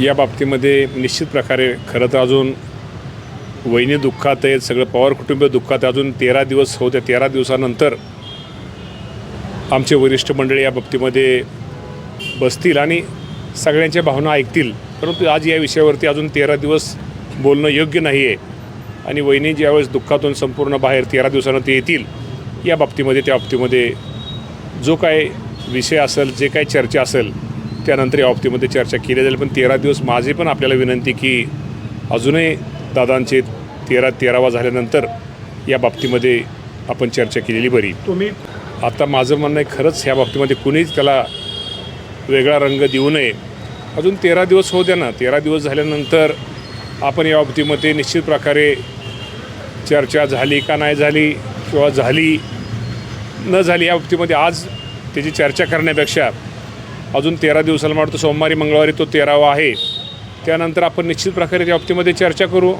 या बाबतीमध्ये निश्चित प्रकारे खरं तर अजून वहिनी दुःखात आहेत सगळं पवार कुटुंब दुःखात आहे. अजून तेरा दिवस होते तेरा दिवसानंतर आमचे वरिष्ठ मंडळी या बाबतीमध्ये बसतील आणि सगळ्यांच्या भावना ऐकतील परंतु आज या विषयावरती अजून तेरा दिवस बोलणं योग्य नाही आहे आणि वहिनी ज्यावेळेस दुःखातून संपूर्ण बाहेर तेरा दिवसानं ते येतील या बाबतीमध्ये त्या बाबतीमध्ये जो काय विषय असेल जे काय चर्चा असेल त्यानंतर या बाबतीमध्ये चर्चा केली जाईल. पण तेरा दिवस माझी पण आपल्याला विनंती की अजूनही दादांचे तेरा तेरावा झाल्यानंतर या बाबतीमध्ये आपण चर्चा केलेली बरी. तुम्ही आता माझं म्हणणं आहे खरंच ह्या बाबतीमध्ये कुणीच त्याला वेगळा रंग देऊ नये. अजून तेरा दिवस होऊ द्या ना. तेरा दिवस झाल्यानंतर आपण या बाबतीमध्ये निश्चित प्रकारे चर्चा झाली का नाही झाली किंवा झाली न झाली या बाबतीमध्ये आज त्याची चर्चा करण्यापेक्षा अजून तेरा दिवसाला मला वाटतं सोमवारी मंगळवारी तो तेरावा आहे. त्यानंतर आपण निश्चित प्रकारे त्या बाबतीमध्ये चर्चा करू.